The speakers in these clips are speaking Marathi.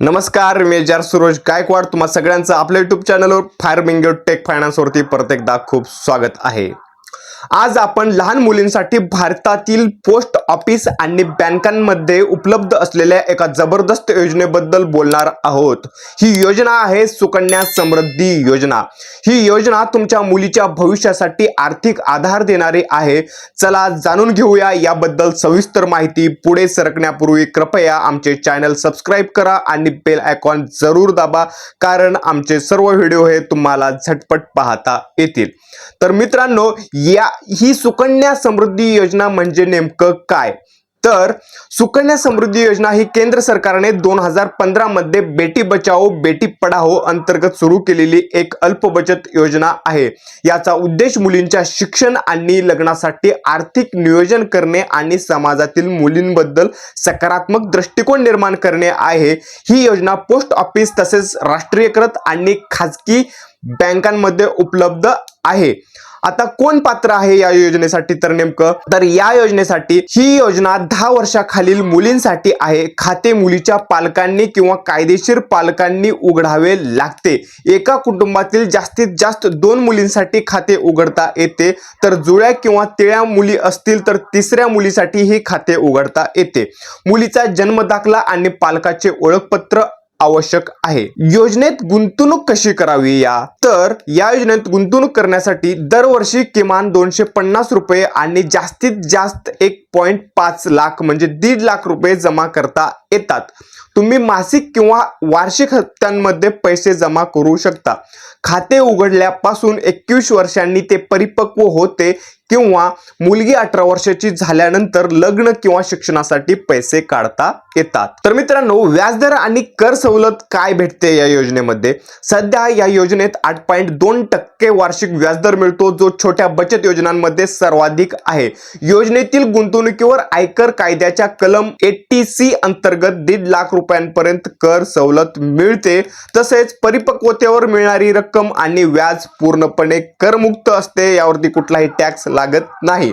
नमस्कार मी जार सुरोज गायकवाड. तुम्हा सगळ्यांचं आपल्या युट्यूब चॅनलवर फायर फार्मिंग टेक फायनान्सवरती परत एकदा खूप स्वागत आहे. आज आपण लहान मुलींसाठी भारतातील पोस्ट ऑफिस आणि बँकांमध्ये उपलब्ध असलेल्या एका जबरदस्त योजनेबद्दल बोलणार आहोत. ही योजना आहे सुकन्या समृद्धी योजना. ही योजना तुमच्या मुलीच्या भविष्यासाठी आर्थिक आधार देणारी आहे. चला जाणून घेऊया याबद्दल सविस्तर माहिती. पुढे सरकण्यापूर्वी कृपया आमचे चॅनल सबस्क्राईब करा आणि बेल आयकॉन जरूर दाबा कारण आमचे सर्व व्हिडिओ हे तुम्हाला झटपट पाहता येतील. तर मित्रांनो या ही सुकन्या समृद्धी योजना म्हणजे नेमकं काय? तर सुकन्या समृद्धी योजना ही केंद्र सरकारने दोन हजार पंधरा मध्ये बेटी बचाओ बेटी पढाओ अंतर्गत सुरू केलेली एक अल्प बचत योजना आहे. याचा उद्देश मुलींच्या शिक्षण आणि लग्नासाठी आर्थिक नियोजन करणे आणि समाजातील मुलींबद्दल सकारात्मक दृष्टिकोन निर्माण करणे आहे. ही योजना पोस्ट ऑफिस तसेच राष्ट्रीयकृत आणि खाजगी बँकांमध्ये उपलब्ध आहे. आता कोण पात्र आहे या योजनेसाठी तर नेमकं? तर या योजनेसाठी ही योजना दहा वर्षाखालील मुलींसाठी आहे. खाते मुलीच्या पालकांनी किंवा कायदेशीर पालकांनी उघडावे लागते. एका कुटुंबातील जास्तीत जास्त दोन मुलींसाठी खाते उघडता येते. तर जुळ्या किंवा तिळ्या मुली असतील तर तिसऱ्या मुलीसाठी ही खाते उघडता येते. मुलीचा जन्म दाखला आणि पालकाचे ओळखपत्र आवश्यक आहे. योजनेत गुंतवणूक कशी करावी या? तर या योजनेत गुंतवणूक करण्यासाठी दरवर्षी किमान दोनशे पन्नास रुपये आणि जास्तीत जास्त एक पॉईंट पाच लाख म्हणजे दीड लाख रुपये जमा करता येतात. तुम्ही मासिक किंवा वार्षिक हप्त्यांमध्ये पैसे जमा करू शकता. खाते उघडल्यापासून एकवीस वर्षांनी ते परिपक्व होते. किंवा मुलगी अठरा वर्षाची झाल्यानंतर लग्न किंवा शिक्षणासाठी पैसे काढता येतात. तर मित्रांनो व्याजदर आणि कर सवलत काय भेटते या योजनेमध्ये? सध्या या योजनेत आठ पॉईंट दोन टक्के वार्षिक व्याजदर मिळतो जो छोट्या बचत योजनांमध्ये सर्वाधिक आहे. योजनेतील गुंतवणुकीवर आयकर कायद्याच्या कलम एटी सी अंतर्गत दीड लाख रुपयांपर्यंत कर सवलत मिळते. तसेच परिपक्वतेवर मिळणारी रक्कम आणि व्याज पूर्णपणे करमुक्त असते. यावरती कुठलाही टॅक्स लागत नाही.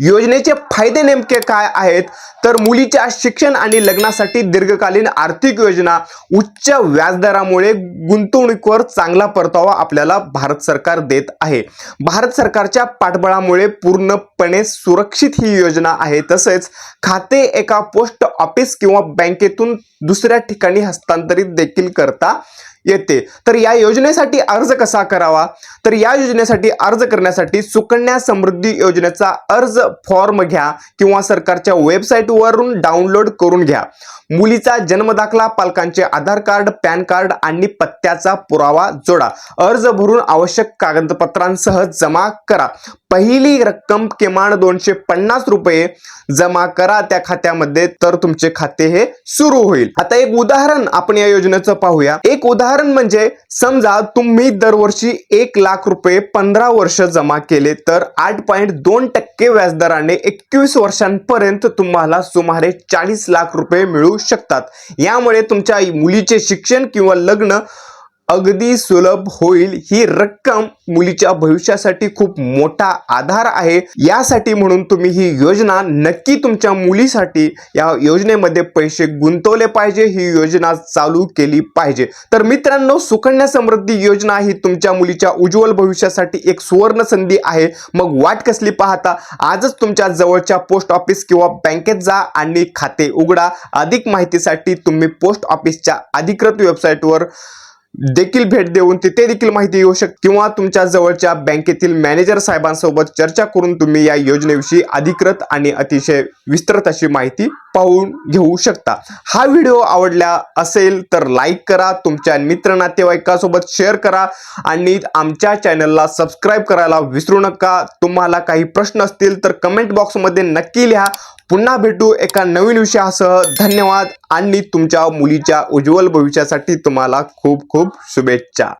योजनेचे फायदे नेमके काय आहेत? तर मुलीच्या शिक्षण आणि लग्नासाठी दीर्घकालीन आर्थिक योजना उच्च व्याजदरामुळे गुंतवणुकीवर चांगला परतावा आपल्याला भारत सरकार देत आहे. भारत सरकारच्या पाठबळामुळे पूर्णपणे सुरक्षित ही योजना आहे. तसेच खाते एका पोस्ट ऑफिस किंवा बँकेतून दुसऱ्या ठिकाणी हस्तांतरित देखील करता येते. तर या योजनेसाठी अर्ज कसा करावा? तर या योजनेसाठी अर्ज करण्यासाठी सुकन्या समृद्धी योजनेचा अर्ज फॉर्म घ्या किंवा सरकारच्या वेबसाईटवरून डाउनलोड करून घ्या. मुलीचा जन्मदाखला पालकांचे आधार कार्ड पॅन कार्ड आणि पत्त्याचा पुरावा जोडा. अर्ज भरून आवश्यक कागदपत्रांसह जमा करा. पहिली रक्कम किमान दोनशे पन्नास रुपये जमा करा त्या खात्यामध्ये तर तुमचे खाते हे सुरू होईल. आता एक उदाहरण आपण या योजनेचं पाहूया. एक उदाहरण म्हणजे समजा तुम्ही दरवर्षी एक लाख रुपये पंधरा वर्ष जमा केले तर आठ पॉईंट दोन टक्के व्याजदराने एकवीस वर्षांपर्यंत तुम्हाला सुमारे चाळीस लाख रुपये मिळू शकतात. यामुळे तुमच्या मुलीचे शिक्षण किंवा लग्न अगदी सुलभ होईल ही रक्कम मुलीच्या भविष्यासाठी खूप मोठा आधार आहे. यासाठी म्हणून तुम्ही ही योजना नक्की तुमच्या मुलीसाठी या योजनेमध्ये पैसे गुंतवले पाहिजे ही योजना चालू केली पाहिजे. तर मित्रांनो सुकन्या समृद्धी योजना ही तुमच्या मुलीच्या उज्ज्वल भविष्यासाठी एक सुवर्ण संधी आहे. मग वाट कसली पाहता आजच तुमच्या जवळच्या पोस्ट ऑफिस किंवा बँकेत जा आणि खाते उघडा. अधिक माहितीसाठी तुम्ही पोस्ट ऑफिसच्या अधिकृत वेबसाईटवर देखील भेट देऊन तिथे देखील माहिती येऊ शकते किंवा तुमच्या जवळच्या बँकेतील मॅनेजर साहेबांसोबत चर्चा करून तुम्ही या योजनेविषयी अधिकृत आणि अतिशय विस्तृत अशी माहिती पाहून घेऊ शकता. हा व्हिडिओ आवडला असेल तर लाईक करा तुमच्या मित्र नातेवाईकासोबत शेअर करा आणि आमच्या चॅनलला सबस्क्राईब करायला विसरू नका. तुम्हाला काही प्रश्न असतील तर कमेंट बॉक्समध्ये नक्की लिहा. पुन्हा भेटू एका नवीन विषयासह. धन्यवाद आणि तुमच्या मुलीच्या उज्ज्वल भविष्यासाठी तुम्हाला खूप खूप शुभेच्छा.